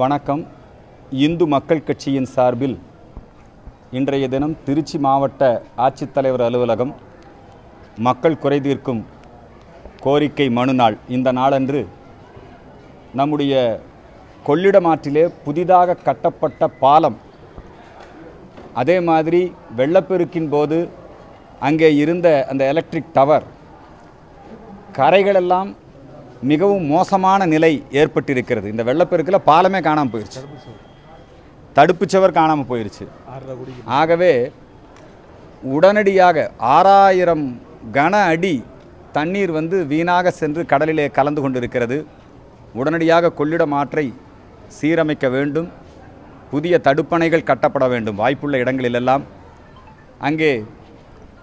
வணக்கம். இந்து மக்கள் கட்சியின் சார்பில் இன்றைய தினம் திருச்சி மாவட்ட ஆட்சித்தலைவர் அலுவலகம் மக்கள் குறை தீர்க்கும் கோரிக்கை மனு நாள். இந்த நாளன்று நம்முடைய கொள்ளிடம் ஆற்றிலே புதிதாக கட்டப்பட்ட பாலம் அதே மாதிரி வெள்ளப்பெருக்கின் போது அங்கே இருந்த அந்த எலக்ட்ரிக் டவர் கரைகளெல்லாம் மிகவும் மோசமான நிலை ஏற்பட்டிருக்கிறது. இந்த வெள்ளப்பெருக்கில் பாலமே காணாமல் போயிடுச்சு தடுப்புச்சவர் காணாமல் போயிடுச்சு ஆகவே உடனடியாக ஆறாயிரம் கன அடி தண்ணீர் வந்து வீணாக சென்று கடலிலே கலந்து கொண்டிருக்கிறது. உடனடியாக கொள்ளிடம் ஆற்றை சீரமைக்க வேண்டும். புதிய தடுப்பணைகள் கட்டப்பட வேண்டும். வாய்ப்புள்ள இடங்களிலெல்லாம். அங்கே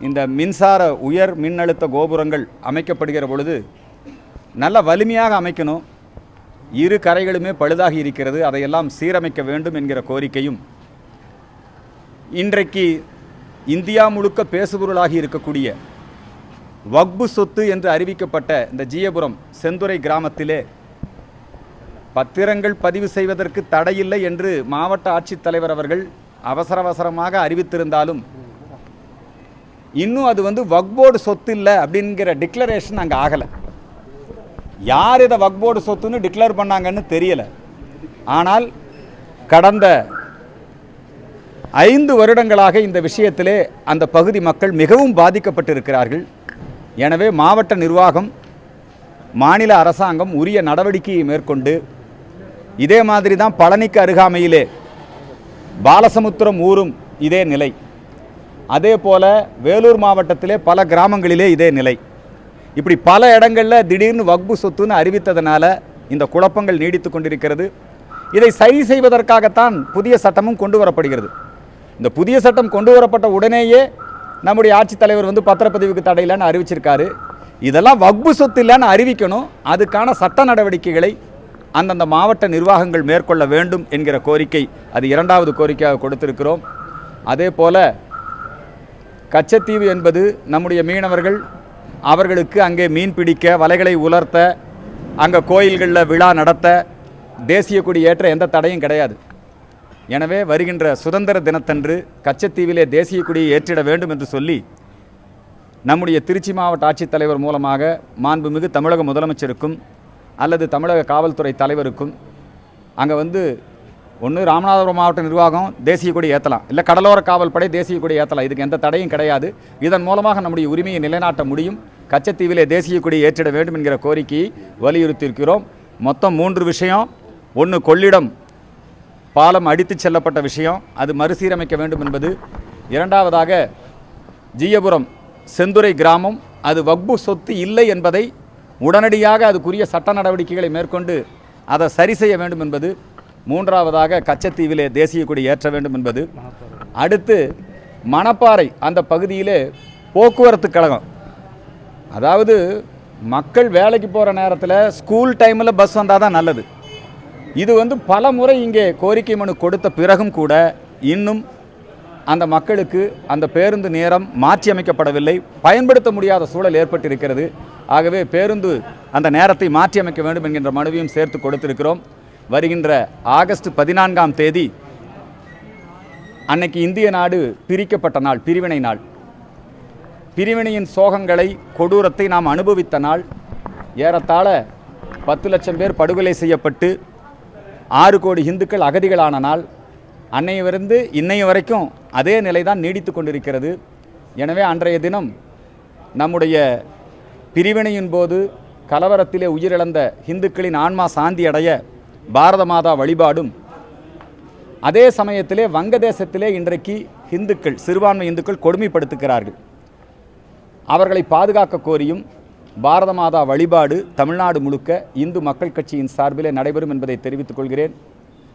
இந்த மின்சார உயர் மின்னழுத்த கோபுரங்கள் அமைக்கப்படுகிற பொழுது நல்ல வலிமையாக அமைக்கணும். இரு கரைகளுமே பழுதாகி இருக்கிறது. அதையெல்லாம் சீரமைக்க வேண்டும் என்கிற கோரிக்கையும் இன்றைக்கு இந்தியா முழுக்க பேசுபொருளாகி இருக்கக்கூடிய வக்பு சொத்து என்று அறிவிக்கப்பட்ட இந்த ஜீயபுரம் செந்துறை கிராமத்திலே பத்திரங்கள் பதிவு செய்வதற்கு தடையில்லை என்று மாவட்ட ஆட்சித்தலைவர் அவர்கள் அவசர அவசரமாக அறிவித்திருந்தாலும் இன்னும் அது வந்து வக்போர்டு சொத்து இல்லை அப்படிங்கிற டிக்ளரேஷன் அங்கே ஆகலை. யார் இதை வக்போர்டு சொத்துன்னு டிக்ளேர் பண்ணாங்கன்னு தெரியல. ஆனால் கடந்த ஐந்து வருடங்களாக இந்த விஷயத்திலே அந்த பகுதி மக்கள் மிகவும் பாதிக்கப்பட்டிருக்கிறார்கள். எனவே மாவட்ட நிர்வாகம் மாநில அரசாங்கம் உரிய நடவடிக்கையை மேற்கொண்டு இதே மாதிரி தான் பழனிக்கு அருகாமையிலே பாலசமுத்திரம் ஊரும் இதே நிலை. அதே போல வேலூர் மாவட்டத்திலே பல கிராமங்களிலே இதே நிலை. இப்படி பல இடங்களில் திடீர்னு வக்பு சொத்துன்னு அறிவித்ததனால இந்த குழப்பங்கள் நீடித்து கொண்டிருக்கிறது. இதை சரி செய்வதற்காகத்தான் புதிய சட்டமும் கொண்டு வரப்படுகிறது. இந்த புதிய சட்டம் கொண்டு வரப்பட்ட உடனேயே நம்முடைய ஆட்சித்தலைவர் வந்து பத்திரப்பதிவுக்கு தடையில்லைன்னு அறிவிச்சிருக்காரு. இதெல்லாம் வக்பு சொத்து இல்லைன்னு அறிவிக்கணும். அதுக்கான சட்ட நடவடிக்கைகளை அந்தந்த மாவட்ட நிர்வாகங்கள் மேற்கொள்ள வேண்டும் என்கிற கோரிக்கை அது இரண்டாவது கோரிக்கையாக கொடுத்திருக்கிறோம். அதே போல் கச்சத்தீவு என்பது நம்முடைய மீனவர்கள் அவர்களுக்கு அங்கே மீன் பிடிக்க வலைகளை உலர்த்த அங்கே கோயில்களில் விழா நடத்த தேசிய கொடி ஏற்ற எந்த தடையும் கிடையாது. எனவே வருகின்ற சுதந்திர தினத்தன்று கச்சத்தீவிலே தேசிய கொடியை ஏற்றிட வேண்டும் என்று சொல்லி நம்முடைய திருச்சி மாவட்ட ஆட்சித்தலைவர் மூலமாக மாண்புமிகு தமிழக முதலமைச்சருக்கும் அல்லது தமிழக காவல்துறை தலைவருக்கும் அங்கே வந்து ஒன்று ராமநாதபுரம் மாவட்ட நிர்வாகம் தேசிய கொடி ஏற்றலாம் இல்லை கடலோர காவல்படை தேசிய கொடி ஏற்றலாம் இதுக்கு எந்த தடையும் கிடையாது. இதன் மூலமாக நம்முடைய உரிமையை நிலைநாட்ட முடியும். கச்சத்தீவிலே தேசிய கொடி ஏற்றிட வேண்டும் என்கிற கோரிக்கையை வலியுறுத்தியிருக்கிறோம். மொத்தம் மூன்று விஷயம். ஒன்று கொள்ளிடம் பாலம் அடித்துச் செல்லப்பட்ட விஷயம். அது மறுசீரமைக்க வேண்டும் என்பது. இரண்டாவதாக ஜீயபுரம் செந்துறை கிராமம். அது வக்பு சொத்து இல்லை என்பதை உடனடியாக அதுக்குரிய சட்ட நடவடிக்கைகளை மேற்கொண்டு அதை சரி செய்ய வேண்டும் என்பது. மூன்றாவதாக கச்சத்தீவிலே தேசிய கொடி ஏற்ற வேண்டும் என்பது. அடுத்து மணப்பாறை அந்த பகுதியிலே போக்குவரத்து கழகம் அதாவது மக்கள் வேலைக்கு போகிற நேரத்தில் ஸ்கூல் டைமில் பஸ் வந்தால் தான் நல்லது. இது வந்து பல முறை இங்கே கோரிக்கை மனு கொடுத்த பிறகும் கூட இன்னும் அந்த மக்களுக்கு அந்த பேருந்து நேரம் மாற்றி அமைக்கப்படவில்லை. பயன்படுத்த முடியாத சூழல் ஏற்பட்டிருக்கிறது. ஆகவே பேருந்து அந்த நேரத்தை மாற்றி அமைக்க வேண்டும் என்கின்ற மனுவையும் சேர்த்து கொடுத்திருக்கிறோம். வருகின்ற ஆகஸ்ட் பதினான்காம் தேதி அன்னைக்கு இந்திய நாடு பிரிக்கப்பட்ட நாள் பிரிவினை நாள். பிரிவினையின் சோகங்களை கொடூரத்தை நாம் அனுபவித்த நாள். ஏறத்தாழ பத்து லட்சம் பேர் படுகொலை செய்யப்பட்டு ஆறு கோடி இந்துக்கள் அகதிகளான நாள். அன்னையிலிருந்து இன்னைய வரைக்கும் அதே நிலை தான் நீடித்து கொண்டிருக்கிறது. எனவே அன்றைய தினம் நம்முடைய பிரிவினையின் போது கலவரத்திலே உயிரிழந்த இந்துக்களின் ஆன்மா சாந்தி அடைய பாரத மாதா வழிபாடும். அதே சமயத்திலே வங்கதேசத்திலே இன்றைக்கு இந்துக்கள் சிறுபான்மை இந்துக்கள் கொடுமைப்படுத்துகிறார்கள். அவர்களை பாதுகாக்க கோரியும் பாரத மாதா வழிபாடு தமிழ்நாடு முழுக்க இந்து மக்கள் கட்சியின் சார்பிலே நடைபெறும் என்பதை தெரிவித்துக் கொள்கிறேன்.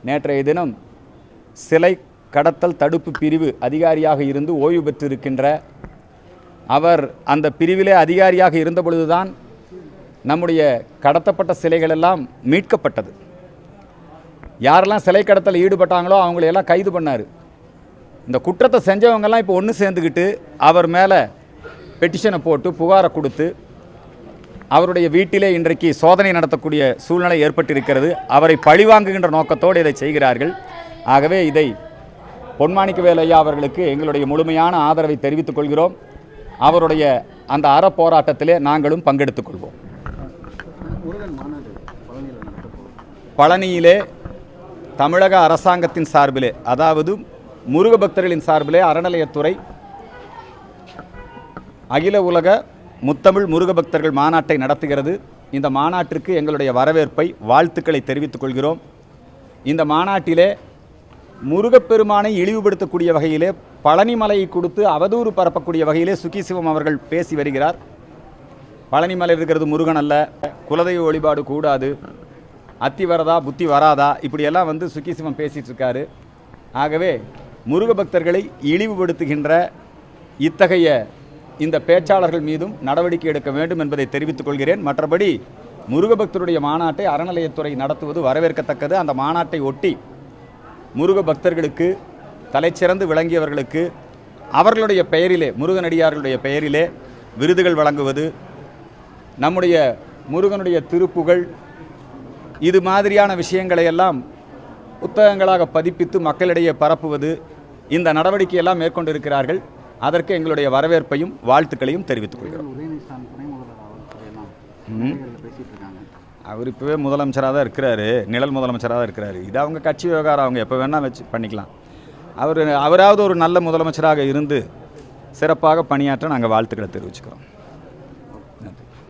நேற்றைய தினம் சிலை கடத்தல் தடுப்பு பிரிவு அதிகாரியாக இருந்து ஓய்வு பெற்றிருக்கின்ற அவர் அந்த பிரிவிலே அதிகாரியாக இருந்த பொழுதுதான் நம்முடைய கடத்தப்பட்ட சிலைகளெல்லாம் மீட்கப்பட்டது. யாரெல்லாம் சிலை கடத்தல் ஈடுபட்டாங்களோ அவங்களையெல்லாம் கைது பண்ணார். இந்த குற்றத்தை செஞ்சவங்கெல்லாம் இப்போ ஒன்று சேர்ந்துக்கிட்டு அவர் மேலே பெட்டிஷனை போட்டு புகாரை கொடுத்து அவருடைய வீட்டிலே இன்றைக்கு சோதனை நடத்தக்கூடிய சூழ்நிலை ஏற்பட்டிருக்கிறது. அவரை பழிவாங்குகின்ற நோக்கத்தோடு இதை செய்கிறார்கள். ஆகவே இதை பொன்மாணிக்கவேல் ஐயா அவர்களுக்கு எங்களுடைய முழுமையான ஆதரவை தெரிவித்துக் கொள்கிறோம். அவருடைய அந்த அற போராட்டத்திலே நாங்களும் பங்கெடுத்துக் கொள்வோம். பழனியிலே தமிழக அரசாங்கத்தின் சார்பிலே அதாவது முருக பக்தர்களின் சார்பிலே அறநிலையத்துறை அகில உலக முத்தமிழ் முருக பக்தர்கள் மாநாட்டை நடத்துகிறது. இந்த மாநாட்டிற்கு எங்களுடைய வரவேற்பை வாழ்த்துக்களை தெரிவித்துக் கொள்கிறோம். இந்த மாநாட்டிலே முருகப்பெருமானை இழிவுபடுத்தக்கூடிய வகையிலே பழனிமலையை கொடுத்து அவதூறு பரப்பக்கூடிய வகையிலே சுகிசிவம் அவர்கள் பேசி வருகிறார். பழனிமலை இருக்கிறது முருகன் அல்ல. குலதெய்வ வழிபாடு கூடாது. அத்தி வரதா புத்தி வராதா இப்படியெல்லாம் வந்து சுகிசிவம் பேசிகிட்டு இருக்காரு ஆகவே முருக பக்தர்களை இழிவுபடுத்துகின்ற இத்தகைய இந்த பேச்சாளர்கள் மீதும் நடவடிக்கை எடுக்க வேண்டும் என்பதை தெரிவித்துக் கொள்கிறேன். மற்றபடி முருகபக்தருடைய மாநாட்டை அறநிலையத்துறை நடத்துவது வரவேற்கத்தக்கது. அந்த மாநாட்டை ஒட்டி முருக பக்தர்களுக்கு தலைச்சிறந்து விளங்கியவர்களுக்கு அவர்களுடைய பெயரிலே முருகனடியார்களுடைய பெயரிலே விருதுகள் வழங்குவது நம்முடைய முருகனுடைய திருப்புகழ் இது மாதிரியான விஷயங்களை எல்லாம் புத்தகங்களாக பதிப்பித்து மக்களிடையே பரப்புவது இந்த நடவடிக்கையெல்லாம் மேற்கொண்டிருக்கிறார்கள். அதற்கு எங்களுடைய வரவேற்பையும் வாழ்த்துக்களையும் தெரிவித்துக் கொள்கிறோம். அவர் இப்போவே முதலமைச்சராக தான் இருக்கிறாரு. நிழல் முதலமைச்சராக தான் இருக்கிறாரு. இது அவங்க கட்சி விவகாரம். அவங்க எப்போ வேணால் வச்சு பண்ணிக்கலாம். அவர் அவராவது ஒரு நல்ல முதலமைச்சராக இருந்து சிறப்பாக பணியாற்ற நாங்கள் வாழ்த்துக்களை தெரிவிச்சுக்கிறோம்.